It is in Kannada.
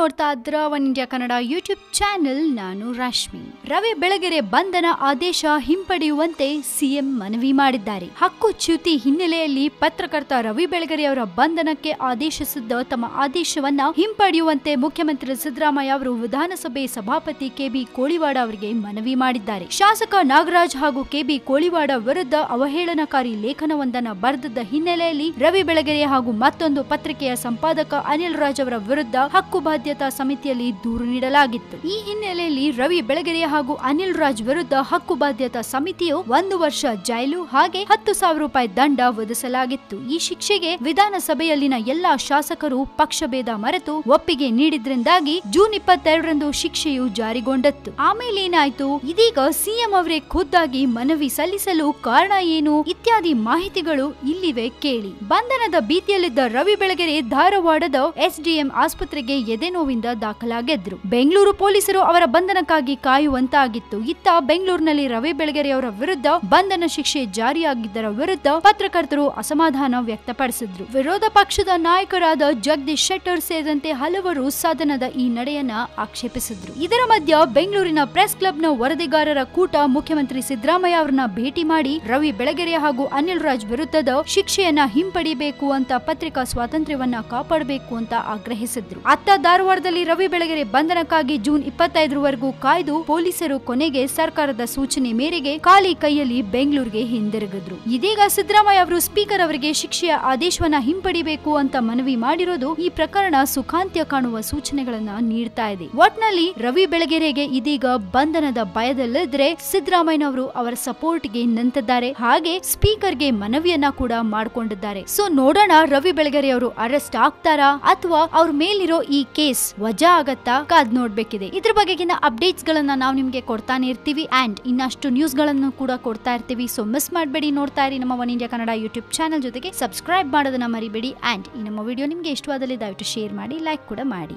ನೋಡ್ತಾ ಇದ್ರ one India Kannada YouTube channel ನಾನು ರಶ್ಮಿ ರವಿ ಬೆಳಗೆರೆ ಬಂಧನ ಆದೇಶ ಹಿಂಪಡೆಯುವಂತೆ ಸಿಎಂ ಮನವಿ ಮಾಡಿದ್ದಾರೆ. ಹಕ್ಕು ಚ್ಯುತಿ ಹಿನ್ನೆಲೆಯಲ್ಲಿ ಪತ್ರಕರ್ತ ರವಿ ಬೆಳಗೆರೆ ಅವರ ಬಂಧನಕ್ಕೆ ಆದೇಶಿಸಿದ್ದ ತಮ್ಮ ಆದೇಶವನ್ನ ಹಿಂಪಡೆಯುವಂತೆ ಮುಖ್ಯಮಂತ್ರಿ ಸಿದ್ದರಾಮಯ್ಯ ಅವರು ವಿಧಾನಸಭೆ ಸಭಾಪತಿ ಕೆಬಿ ಕೋಳಿವಾಡ ಅವರಿಗೆ ಮನವಿ ಮಾಡಿದ್ದಾರೆ. ಶಾಸಕ ನಾಗರಾಜ್ ಹಾಗೂ ಕೆಬಿ ಕೋಳಿವಾಡ ವಿರುದ್ಧ ಅವಹೇಳನಕಾರಿ ಲೇಖನವೊಂದನ್ನ ಬರೆದಿದ್ದ ಹಿನ್ನೆಲೆಯಲ್ಲಿ ರವಿ ಬೆಳಗೆರೆ ಹಾಗೂ ಮತ್ತೊಂದು ಪತ್ರಿಕೆಯ ಸಂಪಾದಕ ಅನಿಲ್ ರಾಜ್ ಅವರ ವಿರುದ್ಧ ಹಕ್ಕು ಸಮಿತಿಯಲ್ಲಿ ದೂರು ನೀಡಲಾಗಿತ್ತು. ಈ ಹಿನ್ನೆಲೆಯಲ್ಲಿ ರವಿ ಬೆಳಗೆರೆ ಹಾಗೂ ಅನಿಲ್ ರಾಜ್ ವಿರುದ್ಧ ಹಕ್ಕು ಬಾಧ್ಯತಾ ಸಮಿತಿಯು ಒಂದು ವರ್ಷ ಜೈಲು ಹಾಗೆ ಹತ್ತು ಸಾವಿರ ರೂಪಾಯಿ ದಂಡ ವಿಧಿಸಲಾಗಿತ್ತು. ಈ ಶಿಕ್ಷೆಗೆ ವಿಧಾನಸಭೆಯಲ್ಲಿನ ಎಲ್ಲಾ ಶಾಸಕರು ಪಕ್ಷಭೇದ ಮರೆತು ಒಪ್ಪಿಗೆ ನೀಡಿದ್ರಿಂದಾಗಿ ಜೂನ್ ಇಪ್ಪತ್ತೆರಡರಂದು ಶಿಕ್ಷೆಯು ಜಾರಿಗೊಂಡತ್ತು. ಆಮೇಲೆ ಏನಾಯ್ತು? ಇದೀಗ ಸಿಎಂ ಅವರೇ ಖುದ್ದಾಗಿ ಮನವಿ ಸಲ್ಲಿಸಲು ಕಾರಣ ಏನು? ಇತ್ಯಾದಿ ಮಾಹಿತಿಗಳು ಇಲ್ಲಿವೆ ಕೇಳಿ. ಬಂಧನದ ಭೀತಿಯಲ್ಲಿದ್ದ ರವಿ ಬೆಳಗೆರೆ ಧಾರವಾಡದ ಎಸ್ಡಿಎಂ ಆಸ್ಪತ್ರೆಗೆ ಎದೆ ನೋವಿಂದ ದಾಖಲಾಗಿದ್ರು. ಬೆಂಗಳೂರು ಪೊಲೀಸರು ಅವರ ಬಂಧನಕ್ಕಾಗಿ ಕಾಯುವಂತಾಗಿತ್ತು. ಇತ್ತ ಬೆಂಗಳೂರಿನಲ್ಲಿ ರವಿ ಬೆಳಗೆರೆಯವರ ವಿರುದ್ಧ ಬಂಧನ ಶಿಕ್ಷೆ ಜಾರಿಯಾಗಿದ್ದರ ವಿರುದ್ಧ ಪತ್ರಕರ್ತರು ಅಸಮಾಧಾನ ವ್ಯಕ್ತಪಡಿಸಿದ್ರು. ವಿರೋಧ ಪಕ್ಷದ ನಾಯಕರಾದ ಜಗದೀಶ್ ಶೆಟ್ಟರ್ ಸೇರಿದಂತೆ ಹಲವರು ಸದನದ ಈ ನಡೆಯನ್ನ ಆಕ್ಷೇಪಿಸಿದ್ರು. ಇದರ ಮಧ್ಯ ಬೆಂಗಳೂರಿನ ಪ್ರೆಸ್ ಕ್ಲಬ್ನ ವರದಿಗಾರರ ಕೂಟ ಮುಖ್ಯಮಂತ್ರಿ ಸಿದ್ದರಾಮಯ್ಯ ಅವರನ್ನ ಭೇಟಿ ಮಾಡಿ ರವಿ ಬೆಳಗೆರೆ ಹಾಗೂ ಅನಿಲ್ ರಾಜ್ ವಿರುದ್ಧದ ಶಿಕ್ಷೆಯನ್ನ ಹಿಂಪಡಿಬೇಕು ಅಂತ ಪತ್ರಿಕಾ ಸ್ವಾತಂತ್ರ್ಯವನ್ನ ಕಾಪಾಡಬೇಕು ಅಂತ ಆಗ್ರಹಿಸಿದ್ರು. ಅತ್ತ ಧಾರವಾಡದಲ್ಲಿ ರವಿ ಬೆಳಗೆರೆ ಬಂಧನಕ್ಕಾಗಿ ಜೂನ್ ಇಪ್ಪತ್ತೈದರವರೆಗೂ ಕಾಯ್ದು ಪೊಲೀಸರು ಕೊನೆಗೆ ಸರ್ಕಾರದ ಸೂಚನೆ ಮೇರೆಗೆ ಖಾಲಿ ಕೈಯಲ್ಲಿ ಬೆಂಗಳೂರಿಗೆ ಹಿಂದಿರುಗಿದ್ರು. ಇದೀಗ ಸಿದ್ದರಾಮಯ್ಯ ಅವರು ಸ್ಪೀಕರ್ ಅವರಿಗೆ ಶಿಕ್ಷೆಯ ಆದೇಶವನ್ನ ಹಿಂಪಡಿಬೇಕು ಅಂತ ಮನವಿ ಮಾಡಿರೋದು ಈ ಪ್ರಕರಣ ಸುಖಾಂತ್ಯ ಕಾಣುವ ಸೂಚನೆಗಳನ್ನ ನೀಡ್ತಾ ಇದೆ. ಒಟ್ನಲ್ಲಿ ರವಿ ಬೆಳಗೆರೆಗೆ ಇದೀಗ ಬಂಧನದ ಭಯದಲ್ಲಿದ್ರೆ ಸಿದ್ದರಾಮಯ್ಯನವರು ಅವರ ಸಪೋರ್ಟ್ಗೆ ನಿಂತಿದ್ದಾರೆ. ಹಾಗೆ ಸ್ಪೀಕರ್ಗೆ ಮನವಿಯನ್ನ ಕೂಡ ಮಾಡ್ಕೊಂಡಿದ್ದಾರೆ. ಸೊ ನೋಡೋಣ ರವಿ ಬೆಳಗೆರೆ ಅವರು ಅರೆಸ್ಟ್ ಆಗ್ತಾರಾ ಅಥವಾ ಅವ್ರ ಮೇಲಿರೋ ಈ ಕೇಸ್ ವಜಾ ಆಗತ್ತಾ ಕಾದ್ ನೋಡ್ಬೇಕಿದೆ. ಇದ್ರ ಬಗೆಗಿನ ಅಪ್ಡೇಟ್ಸ್ ಗಳನ್ನ ನಾವು ನಿಮ್ಗೆ ಕೊಡ್ತಾನೆ ಇರ್ತೀವಿ. ಅಂಡ್ ಇನ್ನಷ್ಟು ನ್ಯೂಸ್ಗಳನ್ನು ಕೂಡ ಕೊಡ್ತಾ ಇರ್ತೀವಿ. ಸೊ ಮಿಸ್ ಮಾಡಬೇಡಿ. ನೋಡ್ತಾ ಇರಿ ನಮ್ಮ one India Kannada YouTube channel ಜೊತೆಗೆ. ಸಬ್ಸ್ಕ್ರೈಬ್ ಮಾಡೋದನ್ನ ಮರಿಬೇಡಿ. ಅಂಡ್ ಈ ನಮ್ಮ ವಿಡಿಯೋ ನಿಮ್ಗೆ ಇಷ್ಟವಾದಲ್ಲಿ ದಯವಿಟ್ಟು ಶೇರ್ ಮಾಡಿ ಲೈಕ್ ಕೂಡ ಮಾಡಿ.